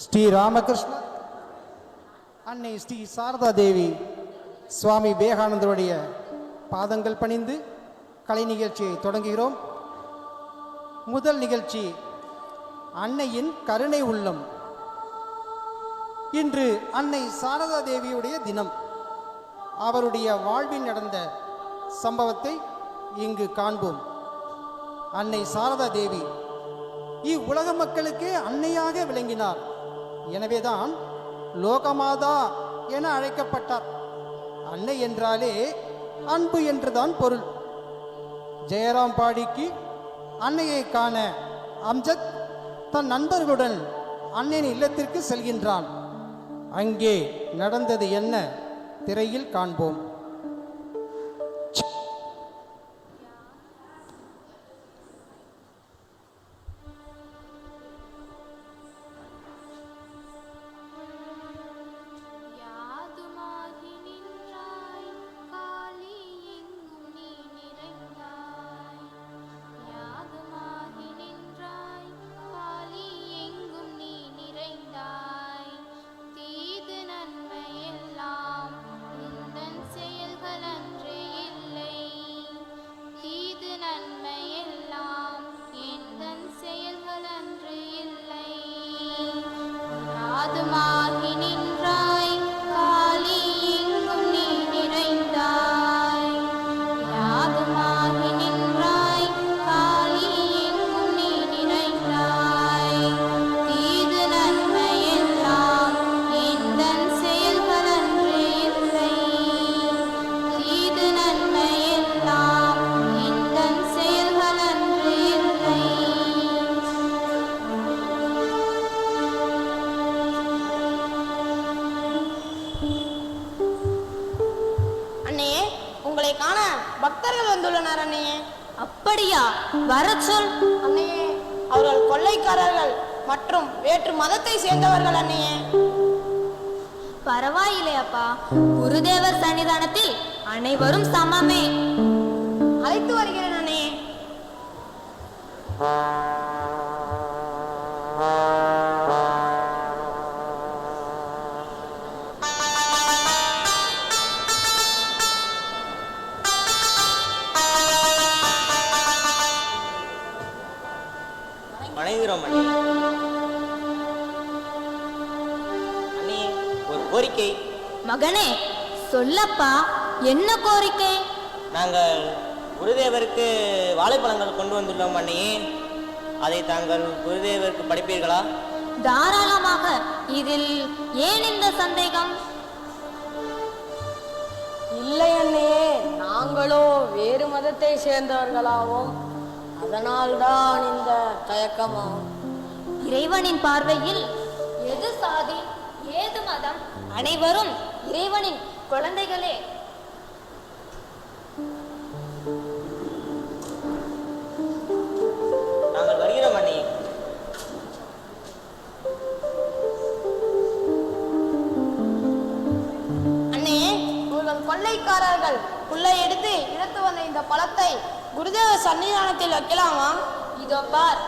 ஸ்ரீ ராமகிருஷ்ண அன்னை ஸ்ரீ சாரதா தேவி சுவாமி விவேகானந்தருடைய பாதங்கள் பணிந்து கலை நிகழ்ச்சியை தொடங்குகிறோம். முதல் நிகழ்ச்சி அன்னையின் கருணை உள்ளம். இன்று அன்னை சாரதா தேவியுடைய தினம். அவருடைய வாழ்வில் நடந்த சம்பவத்தை இங்கு காண்போம். அன்னை சாரதா தேவி இவ்வுலக மக்களுக்கே அன்னையாக விளங்கினார். எனவேதான் லோகமாதா என அழைக்கப்பட்டார். அன்னை என்றாலே அன்பு என்றுதான் பொருள். ஜெயராம் பாடிக்கு அன்னையை காண அம்ஜத் தன் நண்பர்களுடன் அன்னையின் இல்லத்திற்கு செல்கின்றான். அங்கே நடந்தது என்ன திரையில் காண்போம். அப்படியா? வர சொல். அண்ணையே அவர்கள் கொள்ளைக்காரர்கள் மற்றும் வேற்று மதத்தை சேர்ந்தவர்கள் அண்ணையே பரவாயில்லையப்பா. குருதேவர் சன்னிதானத்தில் அனைவரும் சமமே. அழைத்து வருகிறேன் அண்ணையே கோரிக்கை. மகனே சொல்லப்பா என்ன கோரிக்கை? நாங்கள் குருதேவருக்கு வாழைப்பழங்கள் கொண்டு வந்துள்ளோம் அண்ணி அதை தாங்கள் குருதேவருக்கு படிப்பீர்களா? தாராளமாக. இதில் ஏன் இந்த சந்தேகம்? இல்லை அண்ணையே நாங்களோ வேறு மதத்தை சேர்ந்தவர்களாவோம். அதனால்தான் இந்த தயக்கமாகும். இறைவனின் பார்வையில் எது சாதி ஏது மதம்? அனைவரும் இறைவனின் குழந்தைகளே. நாங்கள் வருகிறோம் அண்ணி. அண்ணையே இவர்கள் கொள்ளைக்காரர்கள் புல்லை எடுத்து இழுத்து வந்த இந்த பழத்தை குருதேவ சன்னிதானத்தில் வைக்கலாமா? இதோ பார்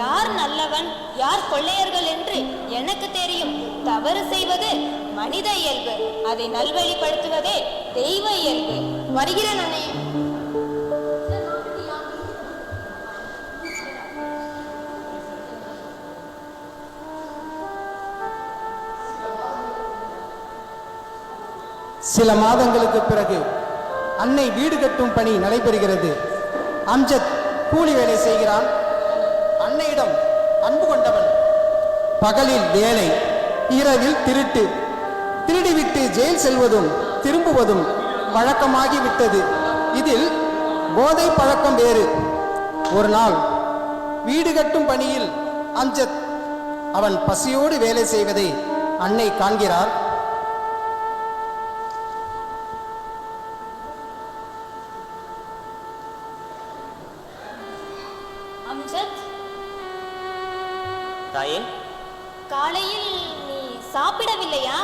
யார் நல்லவன்? யார் கொள்ளையர்கள் என்று எனக்கு தெரியும். தவறு செய்வது மனித இயல்பு. அதை நல்வழிப்படுத்துவதே தெய்வ இயல்பு. வருகிறேன் அண்ணே சில மாதங்களுக்கு பிறகு அன்னை வீடு கட்டும் பணி நடைபெறுகிறது. அம்ஜத் கூலி வேலை செய்கிறான். அன்னையிடம் அன்பு கொண்டவன் பகலில் வேலை இரவில் திருட்டு. திருடிவிட்டு ஜெயில் செல்வதும் திரும்புவதும் வழக்கமாகி விட்டது இதில் போதை பழக்கம் வேறு. ஒரு நாள் வீடு கட்டும் பணியில் அம்ஜத் அவன் பசியோடு வேலை செய்வதை அன்னை காண்கிறார். அம்ஜத்? தாயே. காலையில் நீ சாப்பிடவில்லையா?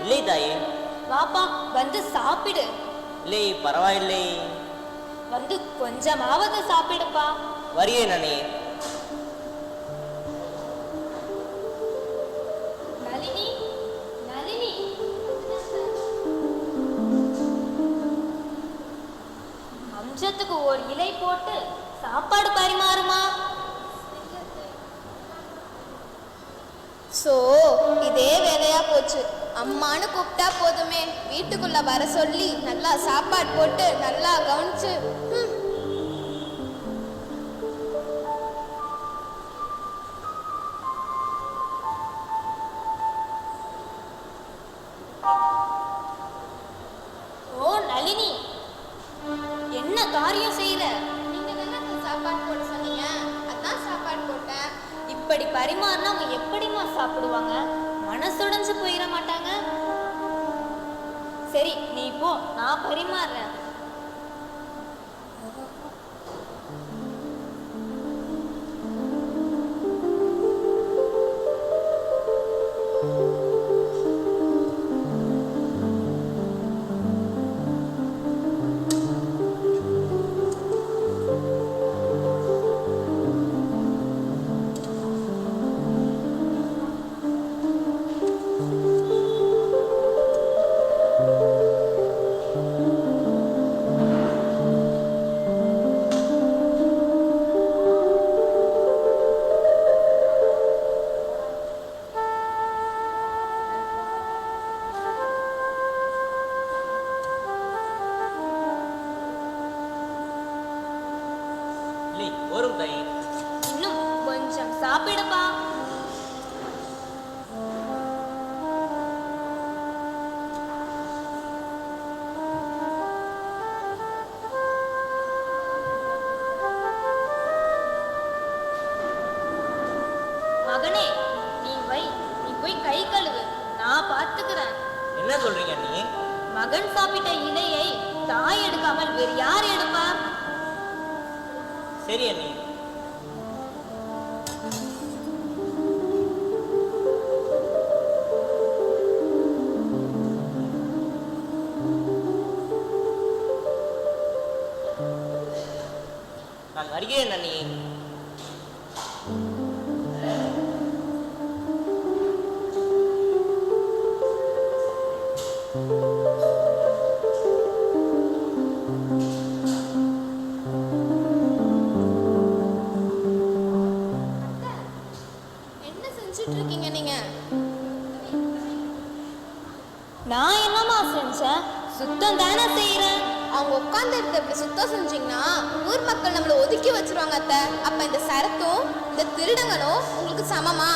இல்லை தாயே. வாப்பா வந்து சாப்பிடு. இல்லை பரவாயில்லை. வந்து கொஞ்சமாவது சாப்பிடுப்பா. வரியே நானே நளினி நளினி. அம்சத்துக்கு ஒரு இலை போட்டு சாப்பாடு பரிமாறுமா? ஸோ இதே வேலையா போச்சு. அம்மான்னு கூப்பிட்டா போதுமே. வீட்டுக்குள்ள வர சொல்லி நல்லா சாப்பாடு போட்டு நல்லா கவனிச்சு. ஓ நளினி. என்ன காரியம் செய்ய இப்படி பரிமாறினா அவங்க எப்படிம்மா சாப்பிடுவாங்க? மனசுடைஞ்சு போயிட மாட்டாங்க. சரி நீ போ நான் பரிமாறுறேன். போரும் தாயே இன்னும் கொஞ்சம் சாப்பிடுப்பா. மகனே நீ வை நீ போய் கை கழுவு. நான் பார்த்துக்கிறேன். என்ன சொல்றீங்க அண்ணி? மகன் சாப்பிட்ட இலையை தாய் எடுக்காமல் வேறு யார் எடுப்பா சரி அண்ணி. நான் வருகிறேன் அண்ணி. you அவங்க உட்கார்ந்து இருக்க இப்படி சுத்தம் செஞ்சீங்கன்னா ஊர் மக்கள் நம்மளை ஒதுக்கி வச்சிருவாங்க அத்தை. அப்ப இந்த சரத்தும் இந்த திருடங்களும் உங்களுக்கு சமமா?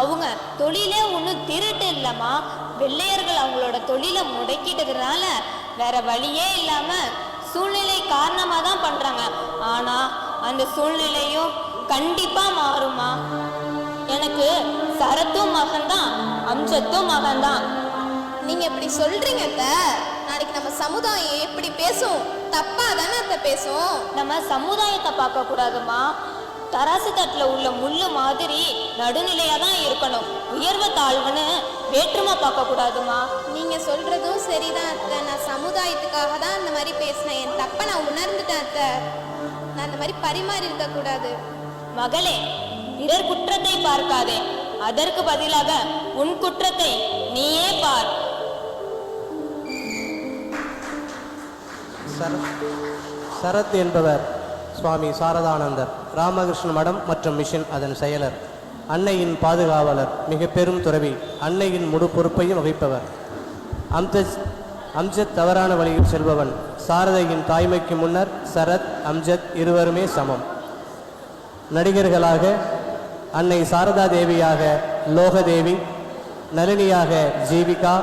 அவங்க தொழிலே ஒன்றும் திருட்டு இல்லைம்மா. வெள்ளையர்கள் அவங்களோட தொழிலை முடக்கிட்டதுனால வேற வழியே இல்லாம சூழ்நிலை காரணமாக தான் பண்றாங்க. ஆனா அந்த சூழ்நிலையும் கண்டிப்பா மாறுமா எனக்கு சரத்தும் மகன்தான் அம்சத்தும் மகன்தான். நீங்க இப்படி நாளைக்கு நம்ம சமுதாயம் எப்படி பேசும்? தப்பா தானே அத்தை பேசும்? நம்ம சமுதாயத்தை பார்க்க கூடாதுமா தராசு தட்டில் உள்ள முள்ளு மாதிரி நடுநிலையா தான் இருக்கணும். உயர்வு தாழ்வுன்னு வேற்றுமை பார்க்க கூடாதுமா நீங்க சொல்றதும் சரிதான் அத்தை. நான் சமுதாயத்துக்காக தான் அந்த மாதிரி பேசினேன். என் தப்பை நான் உணர்ந்துட்டேன் அத்தை. நான் அந்த மாதிரி பரிமாறி இருக்க கூடாது மகளே பிறர் குற்றத்தை பார்க்காதே. அதற்கு பதிலாக உன் குற்றத்தை நீயே பார். சரத் சரத் என்பவர் சுவாமி சாரதானந்தர் ராமகிருஷ்ண மடம் மற்றும் மிஷன் அதன் செயலர் அன்னையின் பாதுகாவலர் மிக பெரும் துறவி அன்னையின் முழு பொறுப்பையும் வகிப்பவர். அம்ஜத் அம்ஜத் தவறான வழியில் செல்பவன் சாரதையின் தாய்மைக்கு முன்னர் சரத் அம்ஜத் இருவருமே சமம். நடிகர்களாக அன்னை சாரதா தேவியாக லோகதேவி நளினியாக ஜீவிகா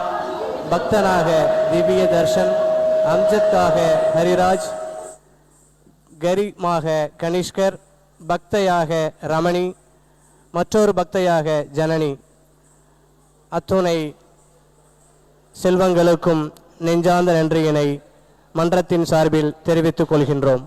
பக்தனாக திவ்ய தர்ஷன் அம்ஜத்தாக ஹரிராஜ் கரிமாக கனிஷ்கர் பக்தையாக ரமணி மற்றொரு பக்தையாக ஜனனி. அத்துணை செல்வங்களுக்கும் நெஞ்சார்ந்த நன்றியினை மன்றத்தின் சார்பில் தெரிவித்துக் கொள்கின்றோம்.